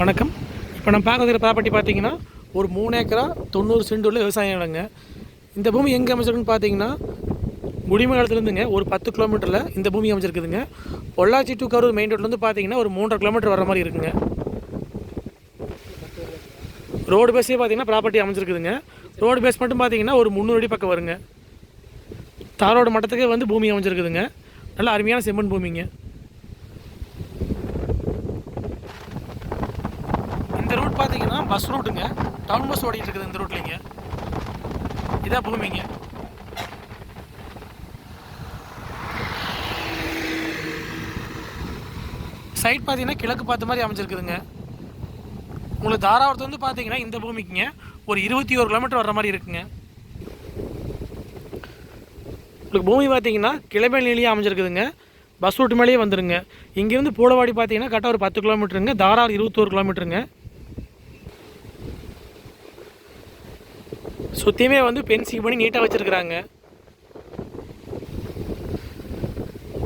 வணக்கம். இப்போ நம்ம பார்க்குற ப்ராப்பர்ட்டி பார்த்தீங்கன்னா ஒரு மூணு ஏக்கரா தொண்ணூறு சென்ட் உள்ள விவசாய இடங்க இந்த பூமி எங்கே அமைச்சிருக்குன்னு பார்த்தீங்கன்னா குடிமங்கலத்துலேருந்துங்க ஒரு பத்து கிலோமீட்டரில் இந்த பூமி அமைச்சிருக்குதுங்க பொள்ளாச்சி டு கரூர் மெயின் ரோட்லேருந்து பார்த்தீங்கன்னா ஒரு மூன்றரை கிலோமீட்டர் வர மாதிரி இருக்குங்க. ரோடு பேஸே பார்த்தீங்கன்னா ப்ராப்பர்ட்டி அமைச்சிருக்குதுங்க ரோடு பேஸ் மட்டும் பார்த்தீங்கன்னா ஒரு முந்நூறு அடி பக்கம் வருங்க. தாரோட மட்டத்துக்கே வந்து பூமி அமைஞ்சிருக்குதுங்க. நல்ல அருமையான செம்மண் பூமிங்க இந்த ரூட் பார்த்தீங்கன்னா பஸ் ரூட்டுங்க டவுன் பஸ் ஓடிட்டு இருக்குது இந்த ரூட்லிங்க இதான் பூமிங்க. சைட் பார்த்தீங்கன்னா கிழக்கு பார்த்த மாதிரி அமைஞ்சிருக்குதுங்க. உங்களுக்கு தாராவரத்து வந்து பார்த்தீங்கன்னா இந்த பூமிக்குங்க. ஒரு இருபத்தி ஒரு கிலோமீட்டர் வர்ற மாதிரி இருக்குங்க. உங்களுக்கு பூமி பார்த்தீங்கன்னா கிளம்பேல் நிலையாக அமைஞ்சிருக்குதுங்க. பஸ் ரூட் மேலேயே வந்துருங்க. இங்கேருந்து பூடவாடி பார்த்தீங்கன்னா கரெக்டாக ஒரு பத்து கிலோமீட்டருங்க தாரார் இருபத்தோரு கிலோமீட்டருங்க சுற்றியுமே வந்து பென்சிங் பண்ணி நீட்டாக வச்சுருக்குறாங்க.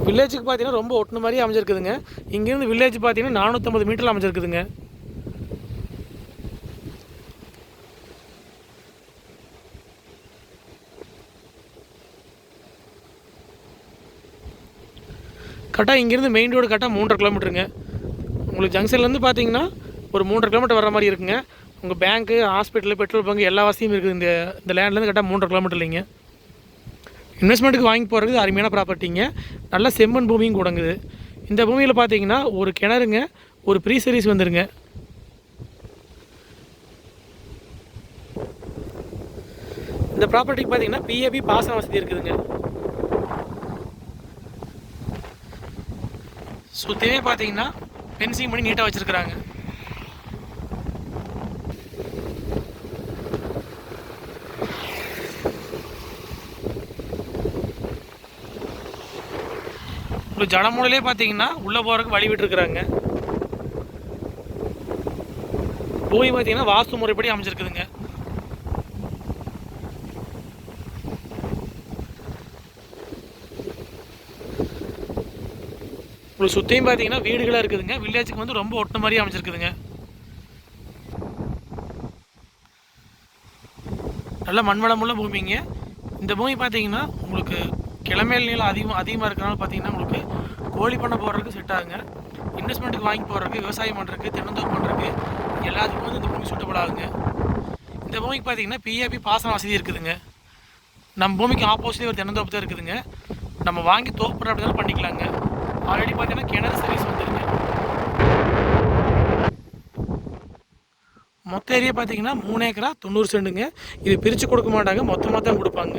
வில்லேஜுக்கு பார்த்தீங்கன்னா ரொம்ப ஒட்டுன மாதிரி அமைஞ்சிருக்குதுங்க. இங்கேருந்து வில்லேஜ் பார்த்தீங்கன்னா நானூற்றம்பது மீட்டரில் அமைஞ்சிருக்குதுங்க. கரெக்டாக இங்கேருந்து மெயின் ரோடு கரெக்டாக மூன்றரை கிலோமீட்டருங்க உங்களுக்கு ஜங்ஷன்லேருந்து பார்த்தீங்கன்னா ஒரு மூன்றரை கிலோமீட்டர் வர மாதிரி இருக்குங்க. உங்கள் பேங்க்கு ஹாஸ்பிட்டலு பெட்ரோல் பங்கு எல்லா வசதியும் இருக்குது. இந்த இந்த லேண்ட்லேருந்து கரெக்டாக மூன்றரை கிலோமீட்டர் இல்லைங்க. இன்வெஸ்ட்மெண்ட்டுக்கு வாங்கி போகிறது அருமையான ப்ராப்பர்ட்டிங்க நல்ல செம்மண் பூமியும் கூடங்குது. இந்த பூமியில் பார்த்தீங்கன்னா ஒரு கிணறுங்க ஒரு ப்ரீ சர்வீஸ் வந்துருங்க. இந்த ப்ராப்பர்ட்டிக்கு பார்த்தீங்கன்னா பிஏபி பாசன வசதி இருக்குதுங்க. சுற்றியே பார்த்தீங்கன்னா ஃபென்சிங் பண்ணி நீட்டாக வச்சுருக்குறாங்க. இப்போ ஜடமூலையிலே பார்த்தீங்கன்னா உள்ளே போகிறதுக்கு வழி விட்டுருக்குறாங்க. பூமி பார்த்தீங்கன்னா வாஸ்து முறைப்படி அமைச்சிருக்குதுங்க இப்போ சுற்றியும் பார்த்தீங்கன்னா வீடுகளாக இருக்குதுங்க. வில்லேஜுக்கு வந்து ரொம்ப ஒட்ட மாதிரி அமைச்சிருக்குதுங்க நல்ல மண்வளமுள்ள பூமிங்க. இந்த பூமி பார்த்தீங்கன்னா உங்களுக்கு கிளமேல் நீளம் அதிகமாக அதிகமாக இருக்கிறனால பார்த்தீங்கன்னா உங்களுக்கு கோழி பண்ணை போடுறதுக்கு செட் ஆகுங்க. இன்வெஸ்ட்மெண்ட்டுக்கு வாங்கி போடுறதுக்கு விவசாயம் பண்ணுறதுக்கு தென்னந்தோப்பு பண்ணுறதுக்கு எல்லாத்துக்கும் வந்து இந்த பூமி சூட்டபிள் ஆகுங்க. இந்த பூமிக்கு பார்த்தீங்கன்னா பிஏபி பாசன வசதி இருக்குதுங்க. நம்ம பூமிக்கு ஆப்போசிட்லேயே ஒரு தென்னந்தோப்பு தான் இருக்குதுங்க. நம்ம வாங்கி தோப்புற அப்படிதான் பண்ணிக்கலாங்க. ஆல்ரெடி பார்த்தீங்கன்னா கிணறு சர்வீஸ் வந்துருங்க. மொத்த ஏரியா பார்த்தீங்கன்னா மூணு ஏக்கரா தொண்ணூறு செண்டுங்க இது பிரித்து கொடுக்க மாட்டாங்க மொத்தமாக தான் கொடுப்பாங்க.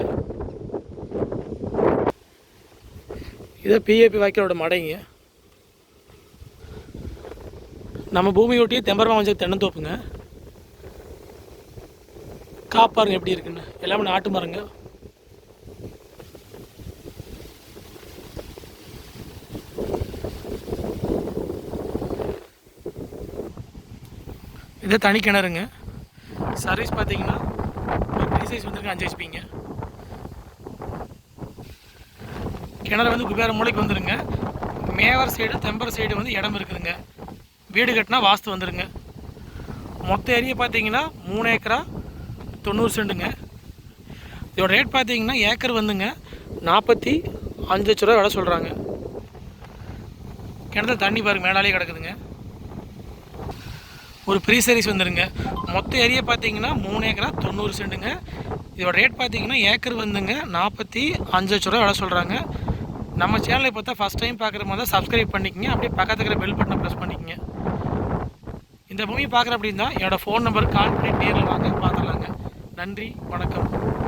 இதை பிஏபி வாய்க்காலோட மடைங்க நம்ம பூமி ஒட்டியே தெம்பரமாக வச்ச தென்னந்தோப்புங்க. காப்பாருங்க எப்படி இருக்குன்னு. எல்லாமே நாட்டு மரங்க. இது தனி கிணறுங்க. சர்வீஸ் பார்த்தீங்கன்னா த்ரீ சைஸ் வந்துருக்கு அஞ்சு ஹெச்பிங்க கிணறு வந்து குபேர மூலைக்கு வந்துடுங்க மேவர் சைடு தெம்பர் சைடு வந்து இடம் இருக்குதுங்க. வீடு கட்டினா வாஸ்து வந்துடுங்க மொத்த ஏரியா பார்த்தீங்கன்னா மூணு ஏக்கரா தொண்ணூறு செண்டுங்க. இதோட ரேட் பார்த்தீங்கன்னா ஏக்கர் வந்துங்க. நாற்பத்தி அஞ்சு லட்ச ரூபா விலை சொல்கிறாங்க கிணத்துல தண்ணி பாருங்க மேலாலே கிடக்குதுங்க. ஒரு ப்ரீ சர்வீஸ் வந்துடுங்க மொத்த ஏரியா பார்த்தீங்கன்னா மூணு ஏக்கரா தொண்ணூறு சென்ட்டுங்க. இதோட ரேட் பார்த்தீங்கன்னா ஏக்கர் வந்துங்க நாற்பத்தி அஞ்சு லட்ச ரூபா விலை சொல்கிறாங்க நம்ம சேனலை பார்த்தா ஃபஸ்ட் டைம் பார்க்குற மாதிரி தான் சப்ஸ்கிரைப் பண்ணிக்கங்க. அப்படியே பக்கத்துல இருக்கிற பெல் பட்டனை ப்ரெஸ் பண்ணிக்கங்க. இந்த பூமி பார்க்குற அப்படின்னா என்னோடய ஃபோன் நம்பருக்கு கால் பண்ணி நேரில் வாங்க பார்த்துடலாங்க. நன்றி வணக்கம்.